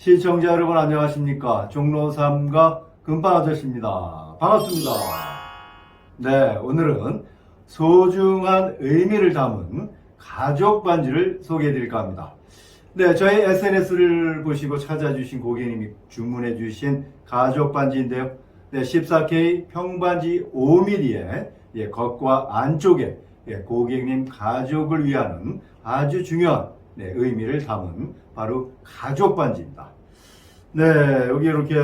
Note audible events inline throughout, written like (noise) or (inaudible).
시청자 여러분 안녕하십니까. 종로 3가 금방 아저씨입니다. 반갑습니다. 네, 오늘은 소중한 의미를 담은 가족 반지를 소개해 드릴까 합니다. 네, 저희 SNS를 보시고 찾아주신 고객님이 주문해 주신 가족 반지인데요. 네, 14K 평반지 5mm의 예, 겉과 안쪽에 예, 고객님 가족을 위하는 아주 중요한 네, 의미를 담은 바로 가족 반지입니다. 네, 여기 이렇게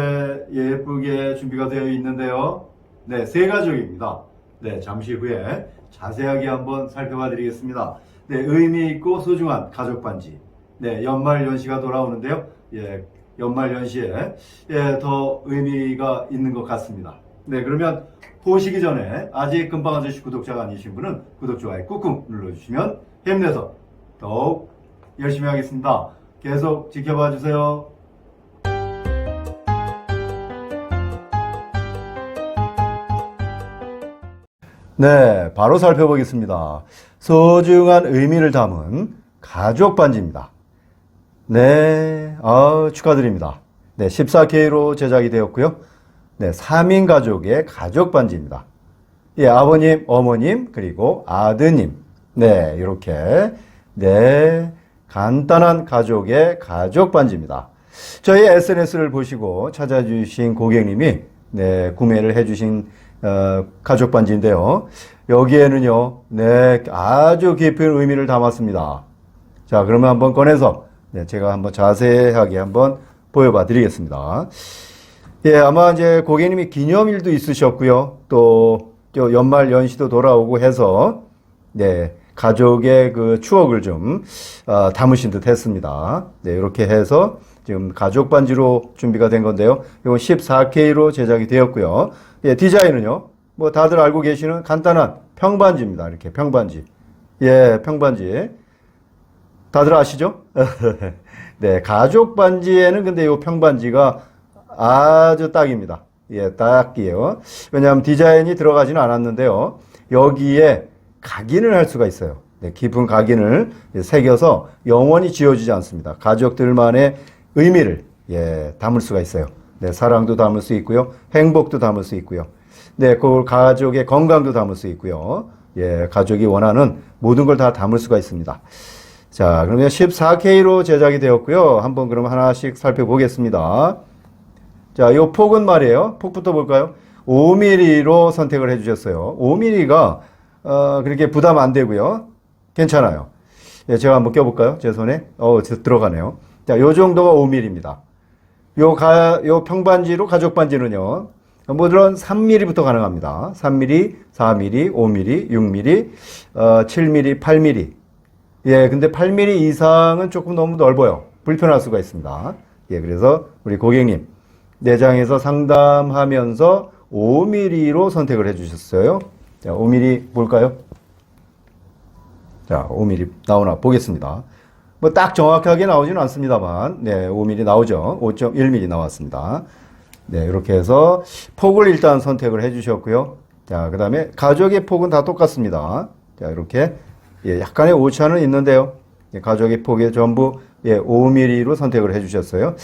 예쁘게 준비가 되어 있는데요. 네, 세 가족입니다. 네, 잠시 후에 자세하게 한번 살펴봐 드리겠습니다. 네, 의미 있고 소중한 가족 반지. 네, 연말 연시가 돌아오는데요. 예, 연말 연시에 예, 더 의미가 있는 것 같습니다. 네, 그러면 보시기 전에 아직 금방 아저씨 구독자가 아니신 분은 구독, 좋아요 꾹꾹 눌러주시면 힘내서 더욱 열심히 하겠습니다. 계속 지켜봐 주세요. 네, 바로 살펴보겠습니다. 소중한 의미를 담은 가족 반지입니다. 네, 아, 축하드립니다. 네, 14K로 제작이 되었고요. 네, 3인 가족의 가족 반지입니다. 예, 아버님, 어머님, 그리고 아드님. 네, 이렇게. 네, 간단한 가족의 가족 반지입니다. 저희 SNS를 보시고 찾아주신 고객님이 네, 구매를 해주신 어, 가족 반지인데요. 여기에는요, 네, 아주 깊은 의미를 담았습니다. 자, 그러면 한번 꺼내서 네, 제가 한번 자세하게 한번 보여봐 드리겠습니다. 예, 아마 이제 고객님이 기념일도 있으셨고요. 또, 또 연말 연시도 돌아오고 해서 네, 가족의 그 추억을 좀 어, 담으신 듯 했습니다. 네, 이렇게 해서 지금 가족 반지로 준비가 된 건데요. 이건 14K로 제작이 되었고요. 예, 디자인은요. 뭐 다들 알고 계시는 간단한 평반지입니다. 이렇게 평반지. 예, 평반지. 다들 아시죠? (laughs) 네, 가족 반지에는 근데 이 평반지가 아주 딱입니다. 예, 딱이에요. 왜냐하면 디자인이 들어가지는 않았는데요. 여기에 각인을 할 수가 있어요. 네, 깊은 각인을 새겨서 영원히 지워지지 않습니다. 가족들만의 의미를 예, 담을 수가 있어요. 네, 사랑도 담을 수 있고요. 행복도 담을 수 있고요. 네, 그 가족의 건강도 담을 수 있고요. 예, 가족이 원하는 모든 걸 다 담을 수가 있습니다. 자, 그러면 14K로 제작이 되었고요. 한번 그럼 하나씩 살펴보겠습니다. 자, 요 폭은 말이에요. 폭부터 볼까요? 5mm로 선택을 해 주셨어요. 5mm가 어, 그렇게 부담 안 되고요. 괜찮아요. 예, 제가 한번 껴볼까요? 제 손에. 어, 들어가네요. 자, 요 정도가 5mm입니다. 요 가, 요 평반지로 가족 반지는요. 물론 3mm부터 가능합니다. 3mm, 4mm, 5mm, 6mm, 어, 7mm, 8mm. 예, 근데 8mm 이상은 조금 너무 넓어요. 불편할 수가 있습니다. 예, 그래서 우리 고객님 내장에서 상담하면서 5mm로 선택을 해주셨어요. 자, 5mm 볼까요? 자, 5mm 나오나 보겠습니다. 뭐 딱 정확하게 나오지는 않습니다만, 네, 5mm 나오죠. 5.1mm 나왔습니다. 네, 이렇게 해서 폭을 일단 선택을 해 주셨고요. 자, 그 다음에 가족의 폭은 다 똑같습니다. 자, 이렇게 예, 약간의 오차는 있는데요. 예, 가족의 폭에 전부 예, 5mm로 선택을 해 주셨어요.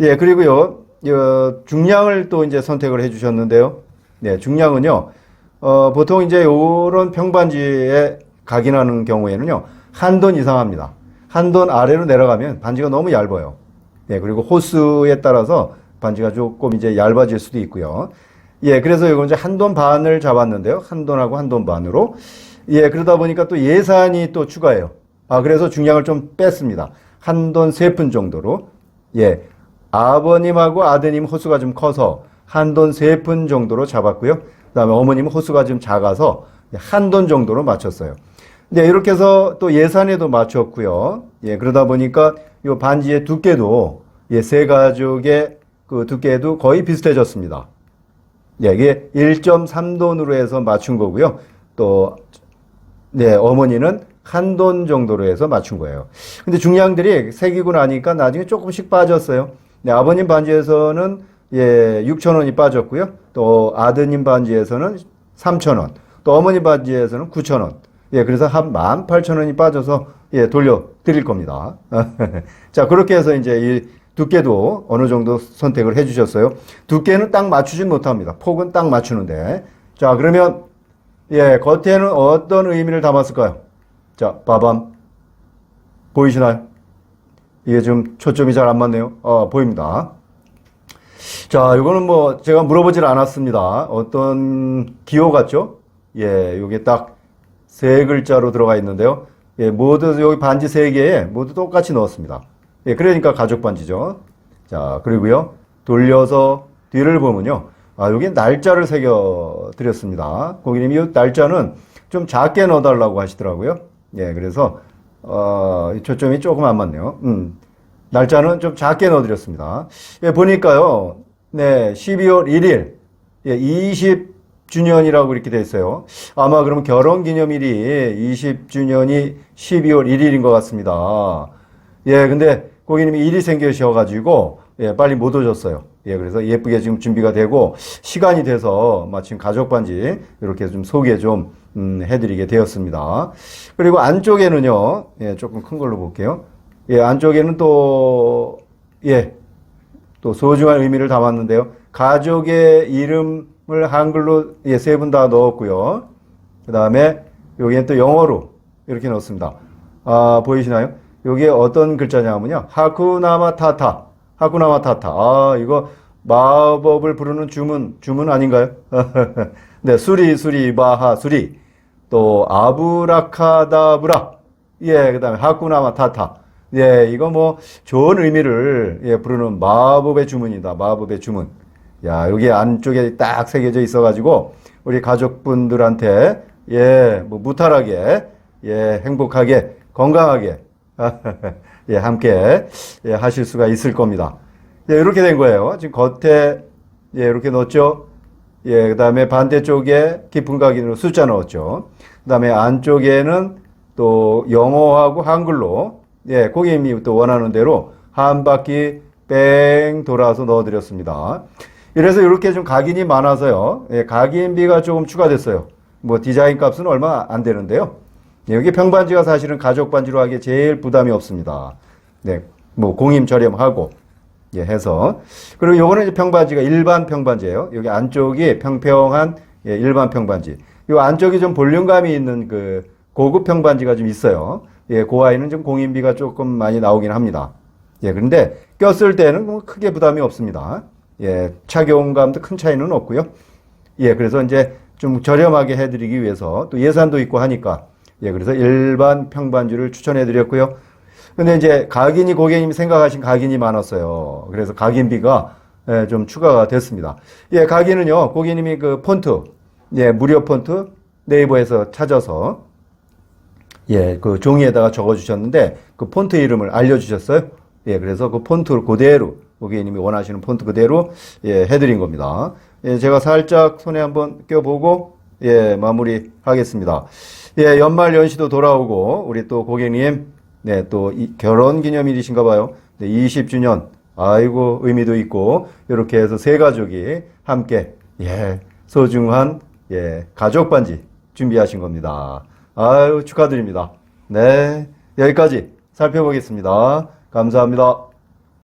예, 그리고요, 어, 중량을 또 이제 선택을 해 주셨는데요. 네, 중량은요, 어, 보통 이제 요런 평반지에 각인하는 경우에는요, 한 돈 이상 합니다. 한 돈 아래로 내려가면 반지가 너무 얇아요. 네, 그리고 호수에 따라서 반지가 조금 이제 얇아질 수도 있고요. 예, 그래서 이거 이제 한 돈 반을 잡았는데요. 한 돈하고 한 돈 반으로. 예, 그러다 보니까 또 예산이 또 추가해요. 아, 그래서 중량을 좀 뺐습니다. 한 돈 세 푼 정도로. 예, 아버님하고 아드님 호수가 좀 커서 한 돈 세 푼 정도로 잡았고요. 그 다음에 어머님 호수가 좀 작아서 한 돈 정도로 맞췄어요. 네, 이렇게 해서 또 예산에도 맞췄고요. 예, 그러다 보니까 이 반지의 두께도 예, 세 가족의 그 두께도 거의 비슷해졌습니다. 예, 이게 1.3돈으로 해서 맞춘 거고요. 또, 네, 어머니는 한 돈 정도로 해서 맞춘 거예요. 근데 중량들이 새기고 나니까 나중에 조금씩 빠졌어요. 네, 아버님 반지에서는 예, 6,000원이 빠졌고요. 또 아드님 반지에서는 3,000원. 또 어머니 반지에서는 9,000원. 예, 그래서 한 18,000원이 빠져서 예, 돌려 드릴 겁니다. (laughs) 자, 그렇게 해서 이제 이 두께도 어느 정도 선택을 해 주셨어요. 두께는 딱 맞추진 못합니다. 폭은 딱 맞추는데. 자, 그러면, 예, 겉에는 어떤 의미를 담았을까요? 자, 빠밤. 보이시나요? 이게 좀 초점이 잘 안 맞네요. 어, 보입니다. 자, 이거는 뭐 제가 물어보질 않았습니다. 어떤 기호 같죠? 예, 요게 딱 세 글자로 들어가 있는데요. 예, 모두 여기 반지 세 개에 모두 똑같이 넣었습니다. 예, 그러니까 가죽 반지죠. 자, 그리고요. 돌려서 뒤를 보면요. 아, 여기 날짜를 새겨 드렸습니다. 고객님이 이 날짜는 좀 작게 넣어 달라고 하시더라고요. 예, 그래서 어, 이 초점이 조금 안 맞네요. 음. 날짜는 좀 작게 넣어 드렸습니다. 예, 보니까요. 네, 12월 1일. 예, 20주년이라고 이렇게 돼 있어요. 아마 그러면 결혼 기념일이 20주년이 12월 1일인 것 같습니다. 예, 근데 고객님이 일이 생기셔가지고, 예, 빨리 못 오셨어요. 예, 그래서 예쁘게 지금 준비가 되고, 시간이 돼서 마침 가족 반지 이렇게 좀 소개 좀, 음, 해드리게 되었습니다. 그리고 안쪽에는요, 예, 조금 큰 걸로 볼게요. 예, 안쪽에는 또, 예, 또 소중한 의미를 담았는데요. 가족의 이름을 한글로 예, 세분 다 넣었고요. 그 다음에 여기엔 또 영어로 이렇게 넣었습니다. 아, 보이시나요? 여기에 어떤 글자냐면요. 하쿠나마 타타. 하쿠나마 타타. 아, 이거 마법을 부르는 주문, 주문 아닌가요? (laughs) 네, 수리, 수리, 바하, 수리. 또, 아브라카다브라. 예, 그 다음에 하쿠나마 타타. 예, 이거 뭐 좋은 의미를 예, 부르는 마법의 주문이다. 마법의 주문. 야, 여기 안쪽에 딱 새겨져 있어 가지고 우리 가족분들한테 예, 뭐 무탈하게 예, 행복하게 건강하게 (laughs) 예, 함께 예, 하실 수가 있을 겁니다. 예, 이렇게 된 거예요. 지금 겉에 예, 이렇게 넣었죠. 예, 그 다음에 반대쪽에 깊은 각인으로 숫자 넣었죠. 그 다음에 안쪽에는 또 영어하고 한글로 예, 고객님이 또 원하는 대로 한 바퀴 뺑 돌아서 넣어드렸습니다. 이래서 이렇게 좀 각인이 많아서요. 예, 각인비가 조금 추가됐어요. 뭐 디자인 값은 얼마 안 되는데요. 예, 여기 평반지가 사실은 가족 반지로 하기에 제일 부담이 없습니다. 네, 뭐 공임 저렴하고 예, 해서 그리고 요거는 이제 평반지가 일반 평반지예요. 여기 안쪽이 평평한 예, 일반 평반지. 요 안쪽이 좀 볼륨감이 있는 그 고급 평반지가 좀 있어요. 예, 그 아이는 좀 공인비가 조금 많이 나오긴 합니다. 예, 그런데 꼈을 때는 뭐 크게 부담이 없습니다. 예, 착용감도 큰 차이는 없고요. 예, 그래서 이제 좀 저렴하게 해드리기 위해서 또 예산도 있고 하니까 예, 그래서 일반 평반지를 추천해 드렸고요. 근데 이제 각인이 고객님이 생각하신 각인이 많았어요. 그래서 각인비가 예, 좀 추가가 됐습니다. 예, 각인은요, 고객님이 그 폰트, 예, 무료 폰트 네이버에서 찾아서 예, 그 종이에다가 적어 주셨는데 그 폰트 이름을 알려 주셨어요. 예, 그래서 그 폰트를 그대로 고객님이 원하시는 폰트 그대로 예, 해드린 겁니다. 예, 제가 살짝 손에 한번 껴보고 예, 마무리 하겠습니다. 예, 연말 연시도 돌아오고 우리 또 고객님 네, 또 이, 결혼 기념일이신가 봐요. 네, 20주년. 아이고 의미도 있고 이렇게 해서 세 가족이 함께 예, 소중한 예, 가족 반지 준비하신 겁니다. 아유, 축하드립니다. 네. 여기까지 살펴보겠습니다. 감사합니다.